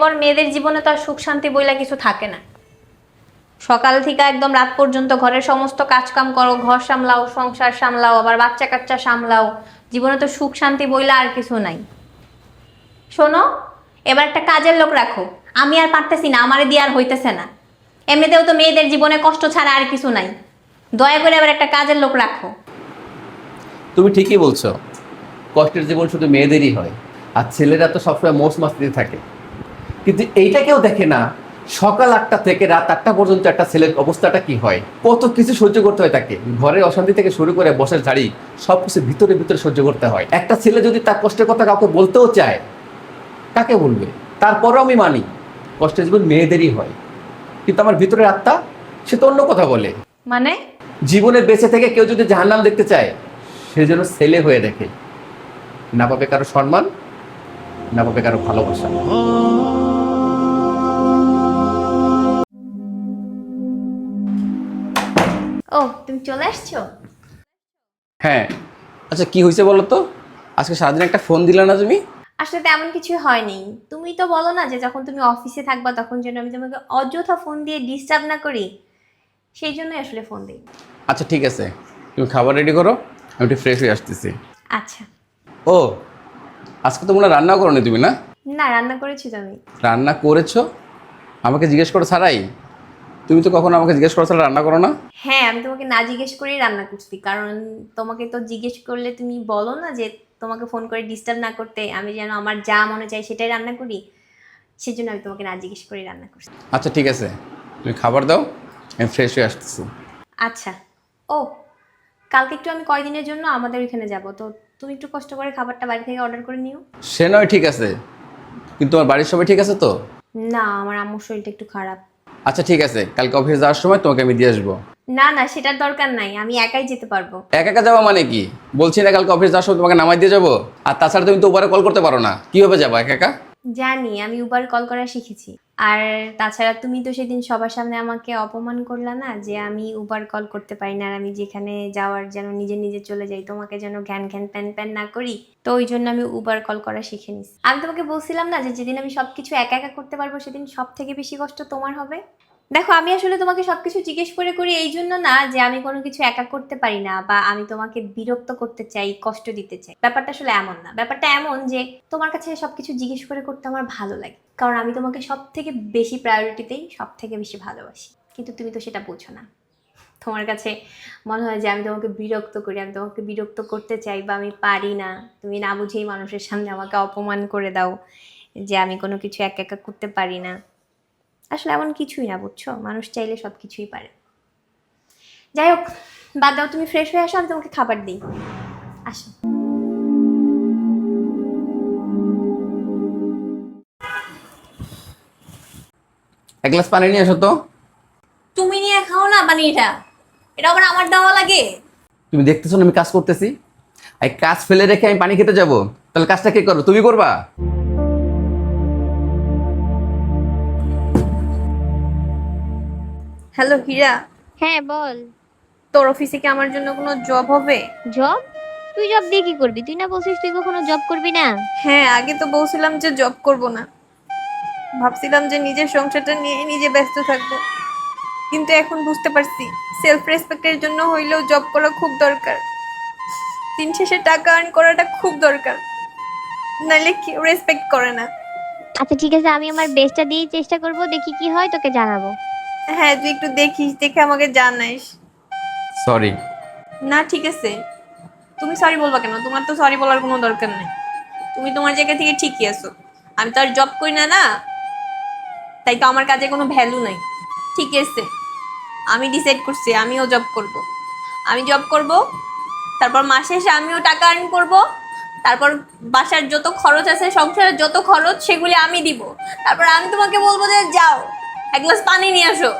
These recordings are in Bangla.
পর মেয়েদের জীবনে তো আর সুখ শান্তি বইলা কিছু থাকে না। সকাল থেকে একদম রাত পর্যন্ত ঘরের সমস্ত কাজকাম করো, ঘর সামলাও, সংসার সামলাও, আবার বাচ্চা কাচ্চা সামলাও। জীবনে তো সুখ শান্তি বইলা আর কিছু নাই। শোনো, এবার একটা কাজের লোক রাখো। আমি আর পারতেছি না, আমারে দিয়ে আর হইতেছে না। এমনিতেও তো মেয়েদের জীবনে কষ্ট ছাড়া আর কিছু নাই। দয়া করে এবার একটা কাজের লোক রাখো। তুমি ঠিকই বলছো, কষ্টের জীবন শুধু মেয়েদেরই হয়, আর ছেলেরা তো সবসময় মোষ মাস্তিতে থাকে। কিন্তু এইটা কেউ দেখে না। সকাল আটটা থেকে রাত আটটা পর্যন্ত একটা ছেলের অবস্থাটা কি হয়? কত কিছু সহ্য করতে হয় তাকে। ঘরের অশান্তি থেকে শুরু করে বসার ঝাড়ি সব কিছু ভিতরে ভিতরে সহ্য করতে হয়। একটা ছেলে যদি তার কষ্টের কথা কাউকে বলতেও চায় কাকে বলবে? তারপরও আমি মানি কষ্টের জীবন মেয়েদেরই হয়। কিন্তু আমার ভিতরের আত্মা সে তো অন্য কথা বলে। মানে? জীবনে বেঁচে থেকে কেউ যদি জাহান্নাম দেখতে চায় সে যেন ছেলে হয়ে দেখে। না পাবে কারও সম্মান না পাবে কারও ভালোবাসা। ও তুমি চলে আসছো? হ্যাঁ। আচ্ছা কি হয়েছে বলো তো? আজকে সারাদিন একটা ফোন দিলে না তুমি? আসলে তেমন কিছু হয়নি। তুমি তো বলো না যে যখন তুমি অফিসে থাকবা তখন যেন আমি তোমাকে অযথা ফোন দিয়ে ডিস্টার্ব না করি। সেই জন্যই আসলে ফোন দিই। আচ্ছা ঠিক আছে। তুমি খাবার রেডি করো আমি একটু ফ্রেশ হয়ে আসতেছি। আচ্ছা। ও আজকে তো মনে হয় রান্না করো তুমি না? না রান্না করেছি তো আমি রান্না করেছ? আমাকে জিজ্ঞেস করো ছাড়াই তুমি তো কখনো আমাকে জিজ্ঞেস করো ছাড়া রান্না করো না? হ্যাঁ আমি তোমাকে না জিজ্ঞেস করেই রান্না করছি। কারণ তোমাকে তো জিজ্ঞেস করলে তুমি বলো না যে তোমাকে ফোন করে ডিস্টার্ব না করতে আমি যেন আমার যা মনে চাই সেটাই রান্না করি। সেজন্য আমি তোমাকে না জিজ্ঞেস করেই রান্না করছি। আচ্ছা ঠিক আছে। তুমি খাবার দাও আমি ফ্রেশ হয়ে আসতেছি। আচ্ছা। ও কালকে একটু আমি কয়দিনের জন্য আমাদের ওইখানে যাব? তো তুমি একটু কষ্ট করে খাবারটা বাড়ি থেকে অর্ডার করে নিও। সে নয় ঠিক আছে। কিন্তু তোমার বাড়ির সবাই ঠিক আছে তো? না আমার আম্মুর শরীরটা একটু খারাপ। আচ্ছা ঠিক আছে। কালকে অফিস যাওয়ার সময় তোমাকে আমি দিয়ে আসব। না না সেটার দরকার নাই। আমি একাই যেতে পারব। একা একা যাওয়া মানে কি? বলছি না কালকে অফিস যাওয়ার সময় তোমাকে নামাই দিয়ে যাব? আর তাছাড়া তুমি তো উপরে কল করতে পারো না। কীভাবে যাব একা একা? জানি, আমি উবার কল করা শিখেছি। আর তাছাড়া তুমি তো সেদিন সবার সামনে আমাকে অপমান করলা না, যে আমি উবার কল করতে পারি না, আর আমি যেখানে যাওয়ার যেন নিজে নিজে চলে যাই, তোমাকে যেন ঘ্যান ঘ্যান প্যান প্যান না করি, তো ওই জন্য আমি উবার কল করা শিখে নিছি। আমি তোমাকে বলছিলাম না যে যেদিন আমি সবকিছু একা একা করতে পারব, সেদিন সব থেকে বেশি কষ্ট তোমার হবে? দেখো, আমি আসলে তোমাকে সবকিছু জিজ্ঞেস করে করি এই জন্য না যে আমি কোনো কিছু একা করতে পারি না বা আমি তোমাকে বিরক্ত করতে চাই, কষ্ট দিতে চাই। ব্যাপারটা আসলে এমন না। ব্যাপারটা এমন যে তোমার কাছে সবকিছু জিজ্ঞেস করে করতে আমার ভালো লাগে। কারণ আমি তোমাকে সব থেকে বেশি প্রায়োরিটিতেই সব থেকে বেশি ভালোবাসি। কিন্তু তুমি তো সেটা বোঝো না। তোমার কাছে মনে হয় যে আমি তোমাকে বিরক্ত করি, আমি তোমাকে বিরক্ত করতে চাই বা আমি পারি না। তুমি না বুঝেই মানুষের সামনে আমাকে অপমান করে দাও যে আমি কোনো কিছু একা একা করতে পারি না। আসলে এমন কিছুই না বুঝছ? মানুষ চাইলে সব কিছুই পারে। যাই হোক বাদ দাও তুমি ফ্রেশ হয়ে আসো আমি তোমাকে খাবার দিই। আসো। এক গ্লাস পানি নিয়ে আসো তো। তুমি নিয়ে খাও না পানিটা। এটা আবার আমার দেওয়া লাগে। তুমি দেখতেছো না আমি কাজ করতেছি? এই কাজ ফেলে রেখে আমি পানি খেতে যাব। তাহলে কাজটা কে করো তুমি করবা? হ্যালো হীরা। হ্যাঁ বল। তোর অফিসে কি আমার জন্য কোনো জব হবে? জব তুই জব দিয়ে কি করবি? তুই না বলছিস তুই কখনো জব করবি না? হ্যাঁ আগে তো বলছিলাম যে জব করব না। ভাবছিলাম যে নিজের সংসারটা নিয়ে নিজে ব্যস্ত থাকব। কিন্তু এখন বুঝতে পারছি সেলফ রেসপেক্টের জন্য হইলেও জব করা খুব দরকার। দিন শেষে টাকা আর্ন করাটা খুব দরকার। নাইলে কেউ রেসপেক্ট করে না। আচ্ছা ঠিক আছে আমি আমার বেস্টটা দিয়েই চেষ্টা করব দেখি কি হয় তোকে জানাব। হ্যাঁ তুই একটু দেখিস দেখে আমাকে জানাইস। সরি না ঠিক আছে। তুমি সরি বলবা কেন? তোমার তো সরি বলার কোনো দরকার নেই। তুমি তোমার জায়গা থেকে ঠিকই আছো। আমি তো আর জব করি না না? তাই তো আমার কাজে কোনো ভ্যালু নাই। ঠিক আছে। আমি ডিসাইড করছি আমিও জব করব। আমি জব করব তারপর মাসে শেষে আমিও টাকা আর্ন করব তারপর বাসার যত খরচ আছে সংসারের যত খরচ সেগুলি আমি দিব। তারপর আমি তোমাকে বলব যে যাও। এক গ্লাস পানি নিয়ে আসো।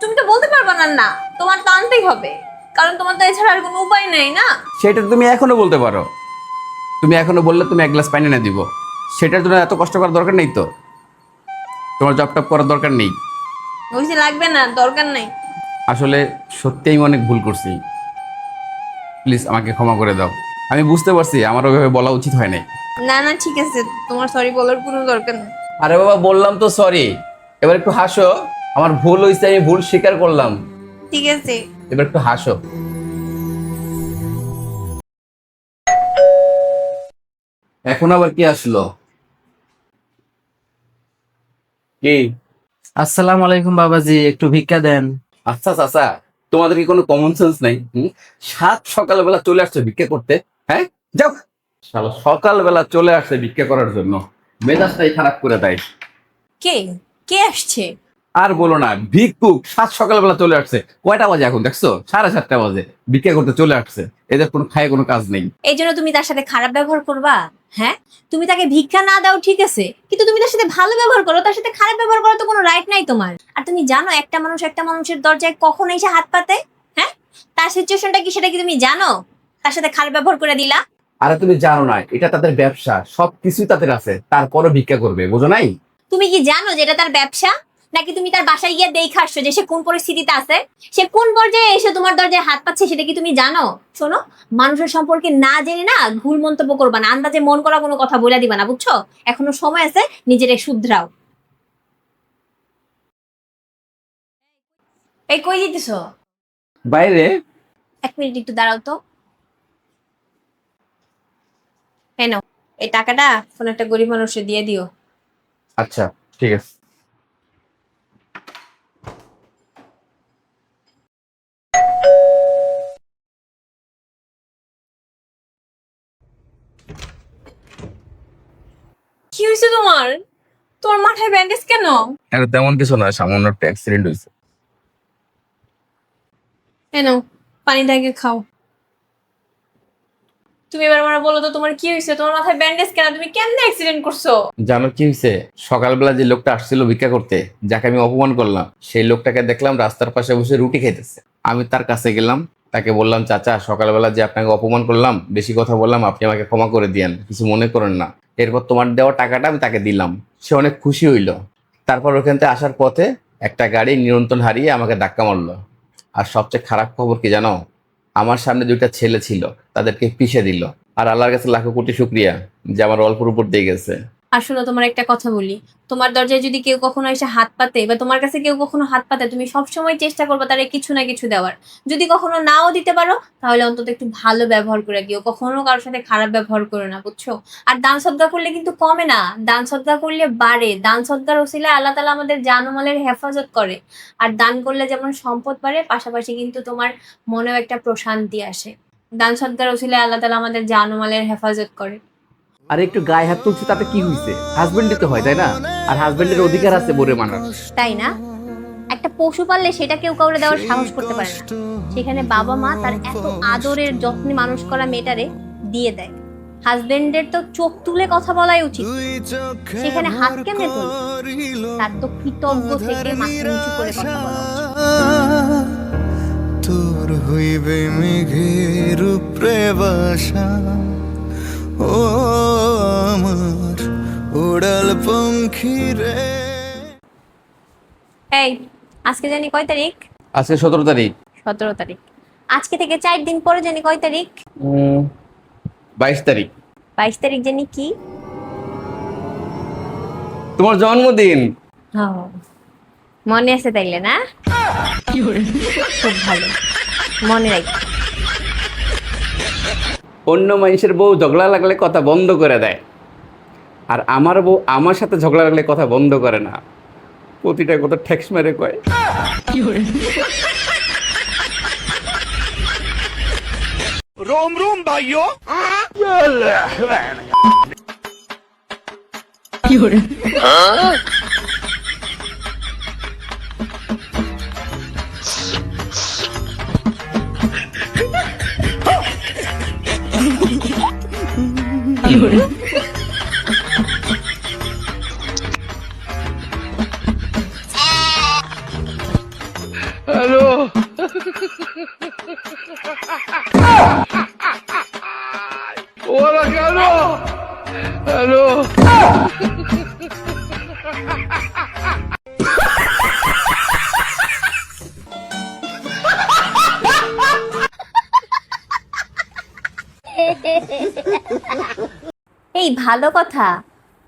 তুমি তো বলতে পারবে না না তোমার তো আনতেই হবে। কারণ তোমার তো এছাড়া আর কোনো উপায় নেই না? সেটা তুমি এখনও বলতে পারো। তুমি এখনও বললে তুমি এক গ্লাস পানি না দিব। সেটার জন্য এত কষ্ট করার দরকার নেই তো? তোমার জব টপ করার দরকার নেই। বুঝতে লাগবে না দরকার নেই। আসলে সত্যিই আমি অনেক ভুল করছি। প্লিজ আমাকে ক্ষমা করে দাও। আমি বুঝতে পারছি আমার ওইভাবে বলা উচিত হয় নাই। না না ঠিক আছে তোমার সরি বলার কোনো দরকার নেই। আরে বাবা বললাম তো সরি এবার একটু হাসো। আমার ভুল হয়েছে আমি ভুল স্বীকার করলাম। ঠিক আছে। এবার একটু হাসো। এখন আবার কি আসলো? কি? আসসালামু আলাইকুম বাবাজি একটু ভিক্ষা দেন। আচ্ছা চাচা তোমাদের কি কোনো কমন সেন্স নাই? হুম? সাত সকালবেলা চলে আসছে ভিক্ষা করতে হ্যাঁ? যাও। শালা সকালবেলা চলে আসছে ভিক্ষা করার জন্য। মেজাজটাই খারাপ করে দেয়। কে? কে আসছে? আর বলো না ভিক্ষুক সাত সকালবেলা চলে আসছে। কয়টা বাজে এখন দেখছ? সাড়ে সাতটা বাজে। ভিক্ষা করতে চলে আসছে। এদের কোনো খায় কোনো কাজ নেই। এই জন্য তুমি তার সাথে খারাপ ব্যবহার করবা? হ্যাঁ? তুমি তাকে ভিক্ষা না দাও ঠিক আছে? কিন্তু তুমি তার সাথে ভালো ব্যবহার করো। তার সাথে খারাপ ব্যবহার করার তো কোনো রাইট নাই তোমার। আর তুমি জানো একটা মানুষ একটা মানুষের দরজায় কখন এসে হাত পাতে? হ্যাঁ? তার সিচুয়েশনটা কি সেটা কি তুমি জানো? তার সাথে খারাপ ব্যবহার করে দিলা? আরে তুমি জানো না এটা তাদের ব্যবসা। সবকিছুই তাদের আছে। তারপরও ভিক্ষা করবে বোঝো নাই? তুমি কি জানো যে এটা তার ব্যবসা? নাকি তুমি তার বাসায় গিয়ে দেখে আসছো যে সে কোন পরিস্থিতিতে আছে? সে কোন পর্যায়ে এসে তোমার দরজায় হাত পাচ্ছে সেটা কি তুমি জানো? শোনো মানুষের সম্পর্কে না জেনে না ভুল মন্তব্য করবা না। আন্দাজে মন করা কোনো কথা বলে দিবা না বুঝছ? এখনও সময় আছে নিজের শুধরাও। এই কই দিতেছ বাইরে। এক মিনিট একটু দাঁড়াও তো। কেন এই টাকাটা কোন একটা গরিব মানুষে দিয়ে দিও। আচ্ছা ঠিক আছে। কি হয়েছে তোমার? তোমার মাথায় ব্যান্ডেজ কেন? আর তেমন কিছু না সামান্য একটা অ্যাক্সিডেন্ট হয়েছে এনো পানিটা আগে খাও। তুমি এবার আমার বলো তো তোমার কি হয়েছে? তোমার মাথায় ব্যান্ডেজ কেন? তুমি কেমনে অ্যাক্সিডেন্ট করছ? জানো কি হয়েছে? সকালবেলা যে লোকটা আসছিল ভিক্ষা করতে, যাকে আমি অপমান করলাম, সেই লোকটাকে দেখলাম রাস্তার পাশে বসে রুটি খাইতেছে। আমি তার কাছে গেলাম, তাকে বললাম, চাচা, সকালবেলা যে আপনাকে অপমান করলাম, বেশি কথা বললাম, আপনি আমাকে ক্ষমা করে দিয়েন, কিছু মনে করেন না। এরপর তোমার দেওয়া টাকাটা আমি তাকে দিলাম। সে অনেক খুশি হইল। তারপর ওখান থেকে আসার পথে একটা গাড়ি নিয়ন্ত্রণ হারিয়ে আমাকে ধাক্কা মারলো। আর সবচেয়ে খারাপ খবর কি জানো? আমার সামনে দুইটা ছেলে ছিল, তাদেরকে পিষে দিল। আর আল্লাহর কাছে লাখো কোটি শুক্রিয়া যে আমার অল্পর উপর দিয়ে গেছে। শোনো তোমার একটা কথা বলি। তোমার দরজায় যদি কেউ কখনো এসে হাত পাতে বা তোমার কাছে কেউ কখনো হাত পাতে, তুমি সবসময় চেষ্টা করবে তারে কিছু না কিছু দেওয়ার। যদি কখনো নাও দিতে পারো, তাহলে অন্তত একটু ভালো ব্যবহার করে দিও। কখনো কারোর সাথে খারাপ ব্যবহার করো না, বুঝছ? আর দান সদ্গা করলে কিন্তু কমে না। দান সদ্গা করলে বাড়ে। দান সদ্গার ওসিলে আল্লাহ তালা আমাদের জানমালের হেফাজত করে। আর দান করলে যেমন সম্পদ বাড়ে, পাশাপাশি কিন্তু তোমার মনেও একটা প্রশান্তি আসে। দান সদ্গার ওসিলে আল্লাহ তালা আমাদের জানমালের হেফাজত করে। আর একটু গায়ে হাত তুলছে তাতে কি হয়েছে হাজবেন্ডই তো হয় তাই না? আর হাজবেন্ডের অধিকার আছে বরে মানার। তাই না? একটা পশু পাললে সেটা কেউ কাউরে দেওয়ার সাহস করতে পারে না। সেখানে বাবা মা তার এত আদরের যত্নে মানুষ করা মেয়েটারে দিয়ে দেয়। হাজবেন্ডের তো চোখ তুলে কথা বলাই উচিত। সেখানে হাত কেমনে তুলবে? তার তো কৃতজ্ঞ থেকে মাথা নিচু করে কথা বলা উচিত। তোর হইবে মেঘের উপরে বাসা ও পঙ্খী রে। এই আজকে জানি কয় তারিখ? আজকে সতেরো তারিখ। সতেরো তারিখ। আজকে থেকে চার দিন পরে জানি কয় তারিখ? বাইশ তারিখ। বাইশ তারিখ জানি কি? তোমার জন্মদিন। মনে আছে তাইলে না? খুব ভালো। মনে রাখ। অন্য মানুষের বউ ঝগড়া লাগলে কথা বন্ধ করে দেয়। আর আমার বউ আমার সাথে ঝগড়া লাগলে কথা বন্ধ করে না। প্রতিটা কথা ঠেক্স মেরে কয়। হ্যালো এই ভালো কথা।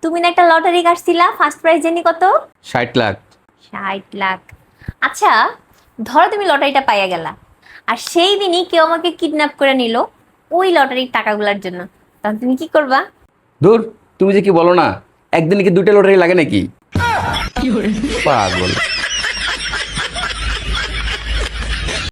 তুমি না একটা লটারি কাটছিলা ফার্স্ট প্রাইজ জানি কত? ষাট লাখ। ষাট লাখ। আচ্ছা ধরো তুমি লটারিটা পাইয়া গেলা। আর সেই দিনই কেউ আমাকে কিডন্যাপ করে নিল ওই লটারির টাকাগুলোর জন্য। তখন তুমি কি করবা? ধুর তুমি যে কি বলো না একদিনে কি দুটো লটারি লাগে নাকি? পাগল।